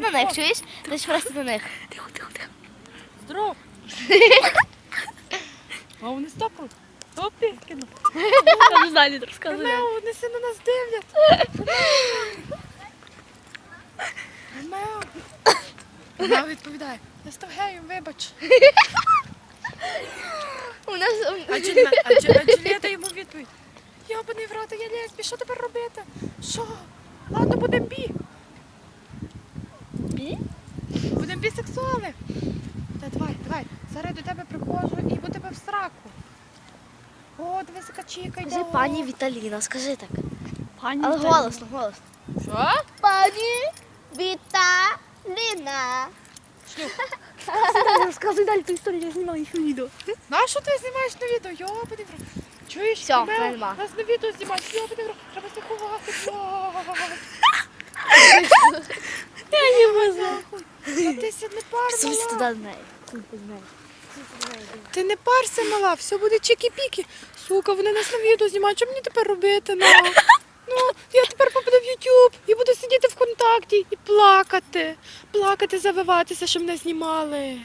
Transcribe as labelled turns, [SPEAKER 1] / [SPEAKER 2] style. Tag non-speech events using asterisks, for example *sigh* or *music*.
[SPEAKER 1] просто на них, чуєш? Ти ж просто на них.
[SPEAKER 2] Тихо, тихо, тихо.
[SPEAKER 3] Здоров. *laughs* А вони стопали. Опі, кину. *laughs*
[SPEAKER 2] Там далі розказує.
[SPEAKER 3] Ромео, вони все на нас дивлять. Ромео. Ромео відповідає. Я став геєм, вибач.
[SPEAKER 1] У нас
[SPEAKER 3] А Джулі- а Джу- а *laughs* Джулієта йому відповідь. Йобаний в рота, я лесбі, що тепер робити? Що? Ладно, будемо бі.
[SPEAKER 1] Бі?
[SPEAKER 3] Будемо бісексуали. Та давай, давай. Зараз до тебе приходжу і буду тебе в сраку. О, дивись, яка чіка йде.
[SPEAKER 1] Скажи пані Віталіна, скажи так.
[SPEAKER 2] Пані
[SPEAKER 1] Але
[SPEAKER 2] Віталіна.
[SPEAKER 1] голосно, голосно.
[SPEAKER 3] Що?
[SPEAKER 1] Пані Віталіна.
[SPEAKER 2] Розказуй далі ту історію, я знімаю їх відео.
[SPEAKER 3] На що ти знімаєш на відео? В. Чуєш,
[SPEAKER 1] нема.
[SPEAKER 3] Нас на відео в рот. Треба заховати.
[SPEAKER 2] Я не можу.
[SPEAKER 3] Та ти не пар,
[SPEAKER 1] Суть
[SPEAKER 3] мала.
[SPEAKER 1] туди до.
[SPEAKER 3] Ти не парся, мала, все буде чики-піки. Сука, вони нас на відео знімають, що мені тепер робити? Ну, ну я тепер попаду в Ютуб і буду сидіти в контакті і плакати. Плакати, завиватися, що мене знімали.